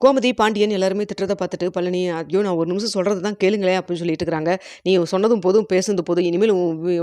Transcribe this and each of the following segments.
கோமதி, பாண்டியன் எல்லாருமே திட்டத்தை பார்த்துட்டு பழனி, "ஐயோ! நான் ஒரு நிமிஷம் சொல்கிறது தான் கேளுங்களேன்" அப்படின்னு சொல்லிட்டு இருக்கிறாங்க. "நீ சொன்னதும் போதும், பேசுனது போதும். இனிமேல்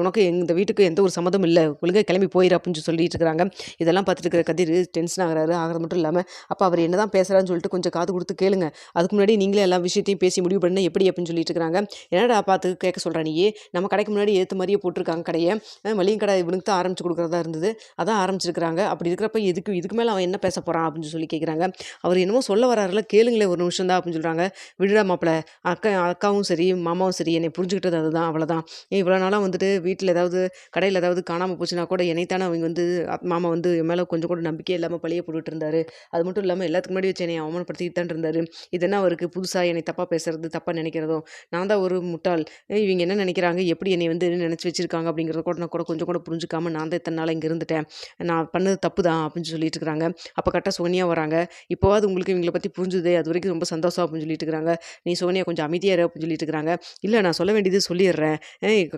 உனக்கு இந்த வீட்டுக்கு எந்த ஒரு சம்மதம் இல்லை ஒழுங்காக கிளம்பி போயிரு" அப்படின்னு சொல்லிட்டு இருக்கிறாங்க. இதெல்லாம் பார்த்துட்டு இருக்கிற கதிர் டென்ஷன் ஆகிறாரு ஆகிறது மட்டும் இல்லாமல் அப்போ அவர் என்ன தான் பேசுகிறான்னு சொல்லிட்டு கொஞ்சம் காது கொடுத்து கேளுங்க. அதுக்கு முன்னாடி நீங்களே எல்லா விஷயத்தையும் பேசி முடிவு பண்ண எப்படி?" அப்படின்னு சொல்லிட்டு இருக்கிறாங்க. "என்னடா பார்த்து கேட்க சொல்கிறேன் நீ நம்ம கடைக்கு முன்னாடி ஏற்ற மாதிரியே போட்டிருக்காங்க கடையை மளிகை கடை இவனுக்கு தான் ஆரம்பிச்சு கொடுக்குறதா இருந்தது. அதான் ஆரம்பிச்சிருக்கிறாங்க. அப்படி இருக்கிறப்ப எதுக்கு இதுக்கு மேலே அவன் என்ன பேச போகிறான் அப்படின்னு சொல்லி கேட்குறாங்க. அவர் என்னமோ சொல்ல வர வராருல்ல, கேளுங்களேன் ஒரு நிமிஷம் தான் அப்படின்னு சொல்கிறாங்க "விடுடா மாப்பிள. அக்கா அக்காவும் சரி, மாமாவும் சரி என்னை புரிஞ்சுக்கிட்டது அதுதான். அவ்வளோதான். இவ்வளோ நாளாக வந்துட்டு வீட்டில் ஏதாவது கடையில் ஏதாவது காணாமல் போச்சுன்னா கூட என்னைத்தானே அவங்க வந்து மாமா வந்து என் மேலே கொஞ்சம் கூட நம்பிக்கையே இல்லாமல் பழைய போட்டுட்டு இருந்தாரு. அது மட்டும் இல்லாமல் எல்லாத்துக்கு முன்னாடி வச்சு என்னை அவமானப்படுத்திட்டு தான் இருந்தாரு. இது என்ன அவருக்கு புதுசாக என்னை தப்பாக பேசுறது, தப்பாக நினைக்கிறதும். நான் தான் ஒரு முட்டாள். இவங்க என்ன நினைக்கிறாங்க, எப்படி என்னை வந்து நினச்சி வச்சிருக்காங்க அப்படிங்கிறத கூட நான் கூட கொஞ்சம் கூட புரிஞ்சுக்காமல் நான் தான் இத்தனை நாள் இங்கே இருந்துட்டேன். நான் பண்ணது தப்பு தான்" அப்படின்னு சொல்லிட்டு இருக்கிறாங்க. அப்போ கரெக்டாக சோனியா வராங்க. இப்போவாது உங்களுக்கு இவங்களை பற்றி புரிஞ்சுதே. அதுவரைக்கும் ரொம்ப சந்தோஷம்" அப்படின்னு சொல்லிட்டு இருக்கிறாங்க. "நீ சோனியா கொஞ்சம் அமைதியாக அப்படின்னு சொல்லிட்டு இருக்கிறாங்க. இல்லை நான் சொல்ல வேண்டியது சொல்லிடுறேன்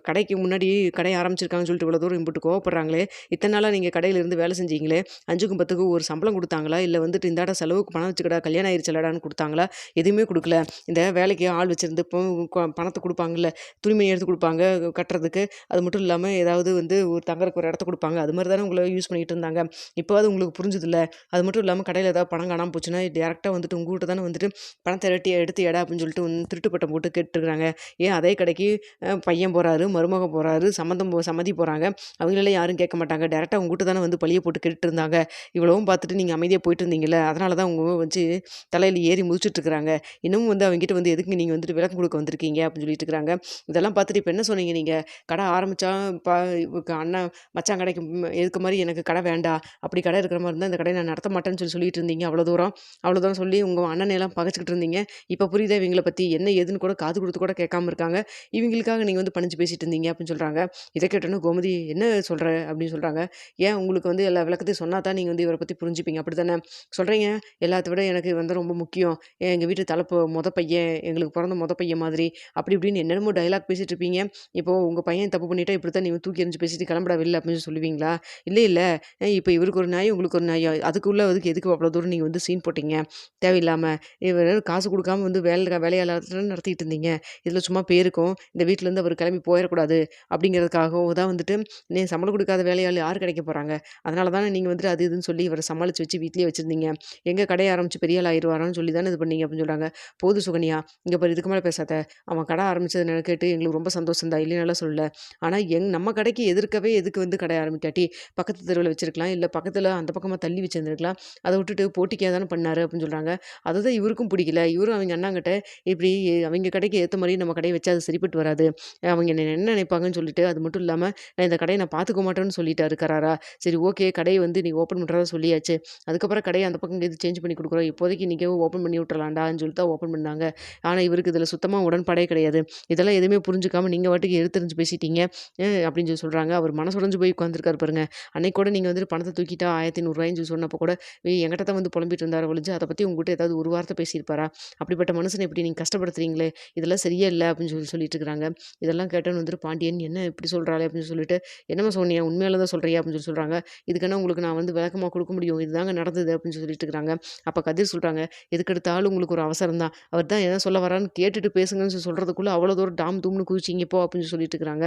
கடைக்கு முன்னாடி கடை ஆரம்பிச்சிருக்காங்கன்னு சொல்லிட்டு இவ்வளோ தூரம் இம்புட்டு கோவப்படுறாங்களே, இத்தனை நாளாக நீங்கள் கடையில் இருந்து வேலை செஞ்சீங்களே, 5க்கும் 10க்கும் ஒரு சம்பளம் கொடுத்தாங்களா இல்லை வந்துட்டு இந்தாடா செலவுக்கு பணம் வச்சுக்கடா, கல்யாணம் ஆயிருச்சுலடான்னு கொடுத்தாங்களா எதுவுமே கொடுக்கல இந்த வேலைக்கு ஆள் வச்சிருந்து இப்போ கொடுப்பாங்கல்ல துணிமணி எடுத்து கொடுப்பாங்க கட்டுறதுக்கு. அது மட்டும் இல்லாமல் ஏதாவது வந்து ஒரு தங்கறக்கு ஒரு இடத்த கொடுப்பாங்க அது மாதிரி தானே உங்களை யூஸ் பண்ணிட்டு இருந்தாங்க. இப்போவாவது உங்களுக்கு புரிஞ்சுதுல்ல. அது மட்டும் இல்லாமல் கடையில் ஏதாவது பணம் காணாம போச்சுன்னா, டைரக்ட்டா வந்துட்டு உங்ககிட்ட தானே வந்துட்டு பணத்தை இரட்டி எடுத்து எடா அப்படின்னு சொல்லிட்டு வந்து திருட்டு பட்டம் போட்டு கேட்டுருக்குறாங்க ஏன் அதே கடைக்கு பையன் போகிறாரு மருமகம் போகிறாரு சம்மந்தம் போ சம்மதி போகிறாங்க அவங்களெல்லாம் யாரும் கேட்க மாட்டாங்க. டேரெக்டாக உங்ககிட்ட தானே வந்து பழிய போட்டு கேட்டுட்டு இருந்தாங்க. இவ்வளவும் பார்த்துட்டு நீங்கள் அமைதியாக போயிட்டு இருந்தீங்களே அதனால தான் அவங்க வச்சு தலையில் ஏறி மிதிச்சுட்டு இன்னமும் வந்து அவங்ககிட்ட வந்து எதுக்கு நீங்கள் வந்துட்டு விளக்கம் கொடுக்க வந்திருக்கீங்க? அப்படின்னு சொல்லிட்டு இருக்கிறாங்க. இதெல்லாம் பார்த்துட்டு இப்போ என்ன சொன்னீங்க நீங்கள் கடை ஆரம்பித்தா இப்போ அண்ணன் மச்சான் கடைக்கு இருக்க மாதிரி எனக்கு கடை வேண்டாம். அப்படி கடை இருக்கிற மாதிரி இருந்தால் இந்த கடையை நான் நடத்த மாட்டேன்னு சொல்லி சொல்லிட்டு இருந்தீங்க அவ்வளோ தூரம். அவ்வளோ தூரம் சொல்லி உங்கள் அண்ணனையெல்லாம் பகச்சிக்கிட்டு இருந்தீங்க. இப்போ புரியுதா இவங்களை பற்றி என்ன ஏதுன்னு கூட காது கொடுத்து கூட கேட்காம இருக்காங்க. இவங்களுக்காக நீங்கள் வந்து பணிஞ்சு பேசிட்டு இருந்தீங்க அப்படின்னு சொல்கிறாங்க இதை கேட்டோனே கோமதி, "என்ன சொல்கிற அப்படின்னு சொல்கிறாங்க "ஏன் உங்களுக்கு வந்து எல்லா விளக்கத்தையும் சொன்னா தான் நீங்கள் வந்து இவரை பற்றி புரிஞ்சுப்பீங்க. அப்படித்தானே? சொல்கிறீங்க எல்லாத்த விட எனக்கு வந்து ரொம்ப முக்கியம். எங்கள் வீட்டு தலைப்பு மொத பையன், எங்களுக்கு பிறந்த மொத பையன் மாதிரி" அப்படி இப்படின்னு என்னென்னமோ டயலாக் பேசிட்டு இருப்பீங்க. இப்போ உங்கள் பையன் தப்பு பண்ணிட்டா இப்படித்தான் நீங்கள் தூக்கி எறிஞ்சு பேசிட்டு கிளம்புடா அப்படின்னு சொல்லுவீங்களா? இல்லை இல்லை இப்போ இவருக்கு ஒரு நாய் உங்களுக்கு ஒரு நியாயம். அதுக்குள்ளே அதுக்கு எதுக்கு அவ்வளோ தூரம் நீங்கள் வந்து சீன் போட்டீங்க? தேவையில்லாமல் இவர் காசு கொடுக்காம வந்து வேலை வேலையாளர்கள் நடத்திட்டு இருந்தீங்க. இதில் சும்மா பேருக்கும் இந்த வீட்டிலேருந்து அவர் கிளம்பி போயிடக்கூடாது அப்படிங்கிறதுக்காகவும் தான் வந்துட்டு நீ சம்பளம் கொடுக்காத வேலையாள் யார் கிடைக்க போகிறாங்க அதனால தானே நீங்கள் வந்துட்டு அது இதுன்னு சொல்லி இவரை சமாளித்து வச்சு வீட்லேயே வச்சிருந்தீங்க. எங்கள் கடைய ஆரம்பித்து பெரிய ஆள் ஆயிடுவாரான்னு சொல்லி தானே இது பண்ணீங்க அப்படின்னு சொல்கிறாங்க போது சுகன்யா, இங்கே பாரு இதுக்கு மேலே பேசாத. அவன் கடை ஆரம்பித்தது கேட்டு எங்களுக்கு ரொம்ப சந்தோஷம் தான். இல்லைனால சொல்லல. ஆனால் எங் நம்ம கடைக்கு எதிர்க்கவே எதுக்கு வந்து கடை ஆரம்பிக்காட்டி, பக்கத்து தெருவில் வச்சிருக்கலாம். இல்லை பக்கத்தில் அந்த பக்கமாக தள்ளி வச்சுருந்துருக்கலாம் அதை விட்டுட்டு போட்டிக்காக தானே பண்ணாரு" அப்படின்னு சொல்கிறாங்க அதுதான் இவருக்கும் பிடிக்கல. இவரும் அவங்க அண்ணாங்கிட்ட இப்படி அவங்க கடைக்கு ஏற்ற மாதிரி நம்ம கடையை வச்சு அது சரிப்பட்டு வராது. அவங்க என்ன என்ன நினைப்பாங்கன்னு சொல்லிட்டு, அது மட்டும் இல்லாமல் நான் இந்த கடையை நான் பார்த்துக்க மாட்டேன்னு சொல்லிட்டாரு கராரா. சரி ஓகே கடையை வந்து நீ ஓப்பன் பண்ணுறதா சொல்லியாச்சு. அதுக்கப்புறம் கடையை அந்த பக்கம் எது சேஞ்ச் பண்ணி கொடுக்குறோம் இப்போதைக்கு நீங்கள் ஓப்பன் பண்ணி விட்டுறலாம்டான்னு சொல்லிட்டு தான் ஓப்பன் பண்ணாங்க. ஆனால் இவருக்கு இதில் சுத்தமாக உடன்பாடே கிடையாது. இதெல்லாம் எதுவுமே புரிஞ்சுக்காமல் நீங்கள் வாட்டுக்கு எடுத்துரிஞ்சு பேசிட்டீங்க. அப்படின்னு சொல்லி சொல்கிறாங்க அவர் மனசுடைஞ்சு போய் உட்காந்துருக்காரு பாருங்க. அன்னைக்கு கூட நீங்கள் வந்துட்டு பணத்தை தூக்கிட்டா ஆயிரத்தி நூறுரூவாயின்னு சொல்லி சொன்னப்போ கூட எங்கிட்ட தான் வந்து புலம்பிட்டு இருந்தார் ஒழிஞ்சு, பற்றி உங்களுக்கு உங்ககிட்ட ஏதாவது ஒரு வார்த்தை பேசியிருப்பாரா? அப்படிப்பட்ட மனுஷனை எப்படி நீங்கள் கஷ்டப்படுத்துறீங்களே! இதெல்லாம் சரியே இல்லை அப்படின்னு சொல்லி சொல்லிட்டு இருக்கிறாங்க. இதெல்லாம் கேட்டோன்னு வந்துட்டு பாண்டியன், "என்ன இப்படி சொல்கிறாளே அப்படின்னு சொல்லிட்டு, "என்னம்மா சோனியா உண்மையில தான் சொல்கிறியா அப்படின்னு சொல்லி சொல்கிறாங்க இதுக்கான உங்களுக்கு நான் வந்து விளக்கமாக கொடுக்க முடியும். இதுதாங்க நடந்தது" அப்படின்னு சொல்லிட்டு இருக்கிறாங்க. அப்போ கதிர் சொல்கிறாங்க "எதுக்கெடுத்தாலும் உங்களுக்கு ஒரு அவசரம் தான். அவர் தான் என்ன சொல்ல வரான்னு கேட்டுட்டு பேசுங்கன்னு சொல்லி அவ்வளோ தூரம் டாம் தூம்னு குதிச்சீங்க போ" அப்படின்னு சொல்லிட்டு இருக்கிறாங்க.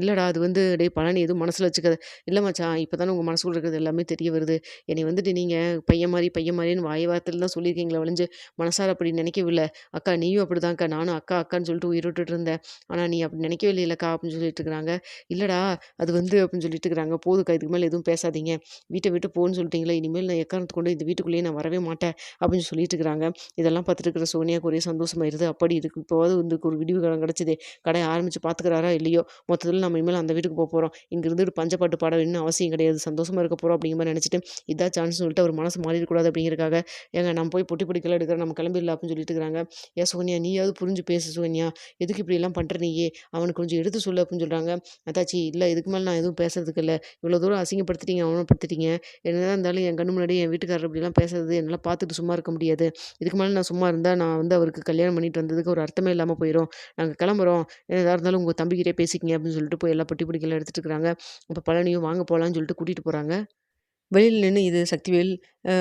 இல்லைடா அது வந்து டேய் பழனி எதுவும் மனசில் வச்சுக்காது இல்லை மச்சான் இப்போ தானே உங்கள் மனசுக்குள்ள இருக்கிறது எல்லாமே தெரிய வருது. என்னை வந்துட்டு நீங்கள் பையன் மாதிரி பையன் மாதிரின்னு வாய் வார்த்தையில் தான் இருக்கீங்களே ஒழிஞ்சு, மனசார அப்படி நினைக்கவில்லை அக்கா நீயும் அப்படிதான்க்கா. நானும் அக்கா அக்கான்னு சொல்லிட்டு உயிர் விட்டுட்டு இருந்தேன். ஆனால் நீ அப்படி நினைக்கவே இல்லைக்கா அப்படின்னு சொல்லிட்டு இருக்கிறாங்க. இல்லைடா அது வந்து" அப்படின்னு சொல்லிட்டு இருக்கிறாங்க. போதுக்கா இதுக்கு மேலே எதுவும் பேசாதீங்க. வீட்டை விட்டு போன்னு சொல்லிட்டீங்களே, இனிமேல் நான் எக்காரணத்து கொண்டு இந்த வீட்டுக்குள்ளேயே நான் வரவே மாட்டேன்" அப்படின்னு சொல்லிட்டு இருக்கிறாங்க. இதெல்லாம் பார்த்துட்டு இருக்கிற சோனியாவுக்கு ஒரே சந்தோஷமாயிருது. அப்படி இதுக்கு இப்போவாவது வந்து ஒரு விடிவு காலம் கிடைச்சதே. கடைய ஆரம்பித்து பார்த்துக்கிறாரா இல்லையோ, மொத்தத்தில் நம்ம இனிமேல் அந்த வீட்டுக்கு போப்போறோம். இங்க ஒரு பஞ்சப்பாட்டு பாட வேணும்னு அவசியம் கிடையாது. சந்தோஷமாக இருக்க போகிறோம் அப்படிங்கிற மாதிரி நினச்சிட்டு இதான் சான்ஸ் சொல்லிட்டு அவர் மனசு மாறிடக்கூடாது அப்படிங்கிறதுக்காக, "ஏங்க நம்ம போய் பொட்டி பிடிக்கலாம் எடுக்கிற நம்ம கிளம்பிடலாம்" அப்படின்னு சொல்லிட்டு இருக்கிறாங்க. "ஏன் சுகன்யா நீயாவது புரிஞ்சு பேசு சுகன்யா. எதுக்கு இப்படிலாம் பண்ணுற நீயே அவனுக்கு கொஞ்சம் எடுத்து சொல்லு" அப்படின்னு சொல்கிறாங்க "அத்தாச்சி இல்லை இதுக்கு மேலே நான் எதுவும் பேசுறதுக்கு இல்லை இவ்வளோ தூரம் அசிங்கப்படுத்திட்டீங்க, அவமானப்படுத்திட்டீங்க. என்னதான் இருந்தாலும் என் கண்ணு முன்னாடி என் வீட்டுக்காரர் இப்படிலாம் பேசுறது என்னால் பார்த்துட்டு சும்மா இருக்க முடியாது. இதுக்கு மேலே நான் சும்மா இருந்தால் நான் வந்து அவருக்கு கல்யாணம் பண்ணிட்டு வந்ததுக்கு ஒரு அர்த்தமே இல்லாமல் போயிடும் நாங்கள் கிளம்புறோம். எதாக இருந்தாலும் உங்கள் தம்பிக்கிட்டே பேசிக்கங்க" அப்படின்னு சொல்லிட்டு போய் எல்லா பொட்டி பிடிக்கலாம் எடுத்துகிட்டு இருக்கிறாங்க. இப்போ பழனியும் வாங்க போகலான்னு சொல்லிட்டு கூட்டிகிட்டு போகிறாங்க வெளியில் நின்று இது சக்திவேல்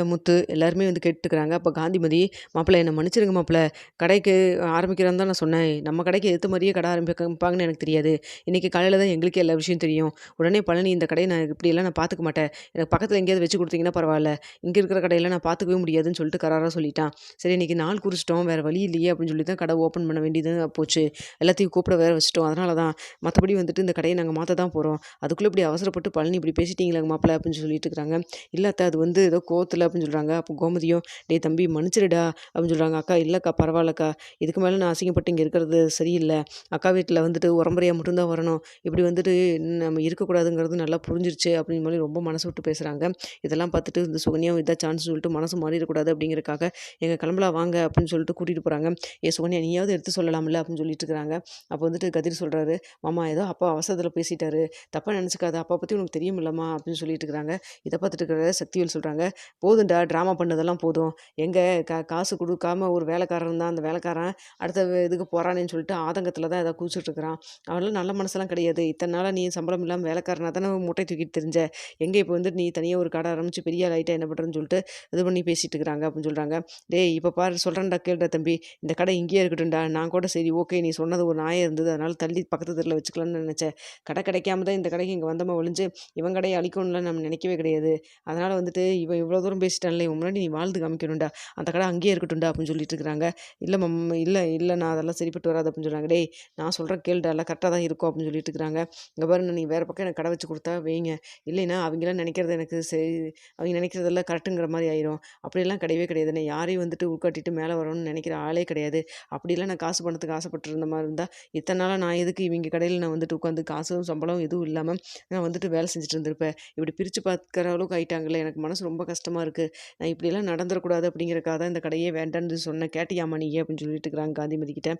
முத்து எல்லாருமே வந்து கேட்டுக்கிறாங்க அப்போ காந்திமதி மாப்பிள்ளை என்னை மன்னிச்சிருங்க மாப்பிள்ளை கடைக்கு ஆரம்பிக்கிறான்னு தான் நான் சொன்னேன். நம்ம கடைக்கு எடுத்த மாதிரியே கடை ஆரம்பிப்பாங்கன்னு எனக்கு தெரியாது. இன்றைக்கி காலையில் தான் எங்களுக்கே எல்லா விஷயம் தெரியும். உடனே பழனி இந்த கடையை நான் இப்படியெல்லாம் நான் பார்த்துக்க மாட்டேன். எனக்கு பக்கத்தில் எங்கேயாவது வச்சு கொடுத்தீங்கன்னா பரவாயில்ல. இங்கே இருக்கிற கடையில் நான் பார்த்துக்கவே முடியாதுன்னு சொல்லிட்டு கராராக சொல்லிட்டான். சரி இன்றைக்கி நாள் குறிச்சிட்டோம். வேறு வழி இல்லையே அப்படின்னு சொல்லி தான் கடை ஓப்பன் பண்ண வேண்டியது போச்சு. எல்லாத்தையும் கூப்பிட வேறு வச்சுட்டோம். அதனால தான் மற்றபடி வந்துட்டு இந்த கடையை நாங்கள் மாற்ற தான் போகிறோம் அதுக்குள்ளே இப்படி அவசரப்பட்டு பழனி இப்படி பேசிட்டீங்களா மாப்பிள்ளை அப்படின்னு சொல்லிட்டு இருக்கிறாங்க. இல்லாத்த அது வந்து ஏதோ கோத்தில் அப்படின்னு சொல்கிறாங்க அப்போ கோமதியும் டே தம்பி மன்னிச்சிருடா அப்படின்னு சொல்கிறாங்க அக்கா இல்லைக்கா பரவாயில்லக்கா. இதுக்கு மேலே நான் அசிங்கப்பட்டு இங்கே இருக்கிறது சரியில்லை. அக்கா வீட்டில் வந்துட்டு உரம்பரையாக மட்டும்தான் வரணும். இப்படி வந்துட்டு நம்ம இருக்கக்கூடாதுங்கிறது நல்லா புரிஞ்சிருச்சு அப்படின்னு மாதிரி ரொம்ப மனசு விட்டு பேசுகிறாங்க இதெல்லாம் பார்த்துட்டு இந்த சுகன்யாவும் இதாக சான்ஸ் சொல்லிட்டு மனசு மாறிடக்கூடாது அப்படிங்கிறக்காக எங்கள் கிளம்பலாம் வாங்க அப்படின்னு சொல்லிட்டு கூட்டிகிட்டு போகிறாங்க ஏ சுகன்யா நீயாவது எடுத்து சொல்லலாம்ல அப்படின்னு சொல்லிட்டு இருக்கிறாங்க. அப்போ வந்துட்டு கதிர் சொல்கிறாரு மாமா ஏதோ அப்பா அவசரத்தில் பேசிட்டாரு. தப்பாக நினச்சிக்காத. அப்பா பற்றி உனக்கு தெரியும் இல்லைம்மா அப்படின்னு சொல்லிட்டு இருக்கிறாங்க. இதை பார்த்துட்டு இருக்கிற சக்திவேல் சொல்கிறாங்க போதுண்டா ட்ராமா பண்ணதெல்லாம் போதும். எங்கே கா காசு கொடுக்காம ஒரு வேலைக்காரன் தான் அந்த வேலைக்காரன் அடுத்த இதுக்கு போகிறானேன்னு சொல்லிட்டு ஆதங்கத்தில் தான் ஏதாவது குதிச்சுட்ருக்குறான். அவனால் நல்ல மனசெல்லாம் கிடையாது. இத்தனை நாளாக நீ சம்பளம் இல்லாமல் வேலைக்காரனாக தானே மூட்டை தூக்கிட்டு தெரிஞ்ச? எங்கே இப்போ வந்து நீ தனியாக ஒரு கடை ஆரம்பித்து பெரிய லைட்டாக என்ன பண்ணுறேன்னு சொல்லிட்டு இது பண்ணி பேசிகிட்டு இருக்கிறாங்க அப்படின்னு சொல்கிறாங்க டேய் இப்போ பாரு சொல்கிறேன்டா கேள்டா தம்பி. இந்த கடை இங்கேயே இருக்கட்டும்டா. நான் கூட சரி ஓகே நீ சொன்னது ஒரு நாயம் இருந்தது. அதனால் தள்ளி பக்கத்து தெருவில் வச்சுக்கலாம்னு நினச்சேன். கடை கிடைக்காம தான் இந்த கடைக்கு இங்கே வந்தமா ஒழிஞ்சு இவன் கடையை அழிக்கணும்லாம் நம்ம நினைக்கவே கிடையாது. அதனால் வந்துட்டு இவன் இவ்வளோ தூரம் பேசிட்டான்ல இவன் முன்னாடி நீ வாழ்ந்து காமிக்கணும்டா அந்த கடை அங்கேயே இருக்கட்டும்டா அப்படின்னு சொல்லிட்டு இருக்கிறாங்க. இல்லை மம் இல்லை இல்லை நான் அதெல்லாம் சரிப்பட்டு வராது அப்படின்னு சொல்கிறாங்க டேய் நான் சொல்கிறேன் கேளுடா எல்லாம் கரெக்டாக தான் இருக்கும் அப்படின்னு சொல்லிட்டு இருக்கிறாங்க. இங்கே பாருங்க நீ வேறு பக்கம் எனக்கு கடை வச்சு கொடுத்தா வைங்க. இல்லைன்னா அவங்களாம் நினைக்கிறது எனக்கு சரி அவங்க நினைக்கிறதெல்லாம் கரெக்டுங்கிற மாதிரி ஆயிரும். அப்படியெல்லாம் கிடையவே கிடையாது. நான் யாரையும் வந்துட்டு உட்காட்டிட்டு மேலே வரணும்னு நினைக்கிற ஆளே கிடையாது. அப்படிலாம் நான் காசு பணத்துக்கு ஆசைப்பட்டு இருந்த மாதிரி இருந்தால் இத்தனை நாளாக நான் எதுக்கு இவங்க கடையில் நான் வந்துட்டு உட்காந்து காசும் சம்பளம் எதுவும் இல்லாமல் நான் வந்துட்டு வேலை செஞ்சுட்டு இருந்திருப்பேன். இப்படி பிரித்து பார்க்குற அளவுக்கு ஆகிட்டாங்களே எனக்கு மனசு ரொம்ப கஷ்டமாக இருக்குது நான் இப்படிலாம் நடந்துடக்கூடாது அப்படிங்கிறக்காக தான் இந்த கடையே வேண்டான்னு சொன்னேன் கேட்டியாமா நீ அப்படின்னு சொல்லிட்டு இருக்கிறாங்க காந்திமதி கிட்ட.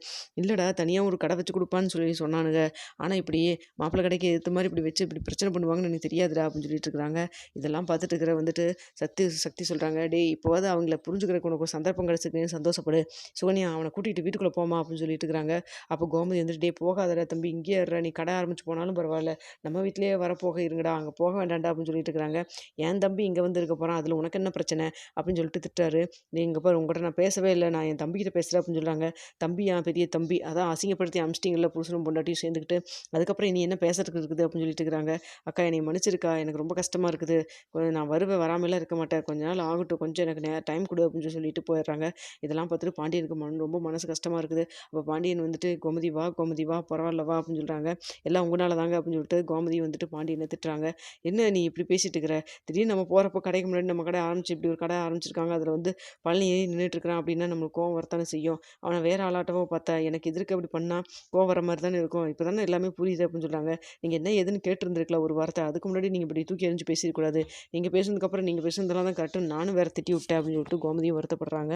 இல்லைடா தனியாக ஒரு கடை வச்சு கொடுப்பான்னு சொல்லி சொன்னானுங்க. ஆனால் இப்படி மாப்பிள்ளை கடைக்கு ஏற்ற மாதிரி இப்படி வச்சு இப்படி பிரச்சனை பண்ணுவாங்கன்னு எனக்கு தெரியாதுடா அப்படின்னு சொல்லிட்டு இருக்கிறாங்க. இதெல்லாம் பார்த்துட்டு இருக்கிற வந்துட்டு சக்தி சக்தி சொல்கிறாங்க டே இப்போவாது அவங்கள புரிஞ்சுக்கிறக்கு உனக்கு ஒரு சந்தர்ப்பம் கிடச்சிருக்குன்னு சந்தோஷப்படு. சுகன்யா அவனை கூட்டிகிட்டு வீட்டுக்குள்ளே போமா அப்படின்னு சொல்லிட்டு இருக்கிறாங்க. அப்போ கோமதி வந்துட்டு டே போகாதடா தம்பி இங்கேயே இருற நீ கடை ஆரம்பிச்சு போனாலும் பரவாயில்ல. நம்ம வீட்டிலேயே போக இருங்கடா அங்கே போக வேண்டாம்டா அப்படின்னு சொல்லிட்டு இருக்கிறாங்க. என் தம்பி இங்கே வந்து இருக்க போகிறான் அதில் உனக்கு என்ன பிரச்சனை? அப்படின்னு சொல்லிட்டு திட்டாரு நீ இங்கே பாரு உங்கள்கிட்ட நான் பேசவே இல்லை. நான் என் தம்பிக்கிட்ட பேசுகிறேன் அப்படின்னு சொல்கிறாங்க தம்பி என் பெரிய தம்பி. அதான் அசிங்கப்படுத்தி அமிச்சிட்டிங்கல்ல புருஷனும் பொண்டாட்டியும் சேர்ந்துக்கிட்டு அதுக்கப்புறம் நீ என்ன பேசுறதுக்கு இருக்குது அப்படின்னு சொல்லிட்டு இருக்கிறாங்க. அக்கா என்னை மன்னிச்சிருக்கா? எனக்கு ரொம்ப கஷ்டமாக இருக்குது. நான் வருவேன். வராமலாம் இருக்க மாட்டேன். கொஞ்ச நாள் ஆகட்டும். கொஞ்சம் எனக்கு நே டைம் கொடு அப்படின்னு சொல்லிட்டு போயிடுறாங்க. இதெல்லாம் பார்த்துட்டு பாண்டியனுக்கு மன ரொம்ப மனசு கஷ்டமாக இருக்குது. அப்போ பாண்டியன் வந்துட்டு கோமதி வா கோமதி வா பரவாயில்ல வா அப்படின்னு சொல்கிறாங்க எல்லாம் உங்களால் தாங்க அப்படின்னு சொல்லிட்டு கோமதி வந்துட்டு பாண்டியனை திட்டுறாங்க. என்ன நீ இப்படி பேசிட்டு இருக்கிற? திடீர்னு நம்ம போகிறப்போ கடைக்கு முன்னாடி நம்ம கடை ஆரம்பிச்சு இப்படி ஒரு கடை ஆரம்பிச்சிருக்காங்க. அதில் வந்து பழனி நின்றுட்டுருக்கிறான் அப்படின்னா நம்மளுக்கு கோவம் வரத்தானே செய்யும். அவனை வேறு ஆளாட்டவோ பார்த்தா எனக்கு எதிர்க்க அப்படி பண்ணால் கோவம் வர மாதிரி தானே இருக்கும். இப்போ தானே எல்லாமே புரியுது அப்படின்னு சொல்கிறாங்க நீங்கள் என்ன எதுன்னு கேட்டுருந்துருக்கலாம் ஒரு வார்த்தை. அதுக்கு முன்னாடி நீங்கள் இப்படி தூக்கி எறிஞ்சு பேசியிருக்கூடாது நீங்கள் பேசுனதுக்கப்புறம் நீங்கள் பேசுனதெல்லாம் தான் கரெக்டு நானும் வேறு திட்டி விட்டேன் அப்படின்னு சொல்லிட்டு கோமதியும் வருத்தப்படுறாங்க.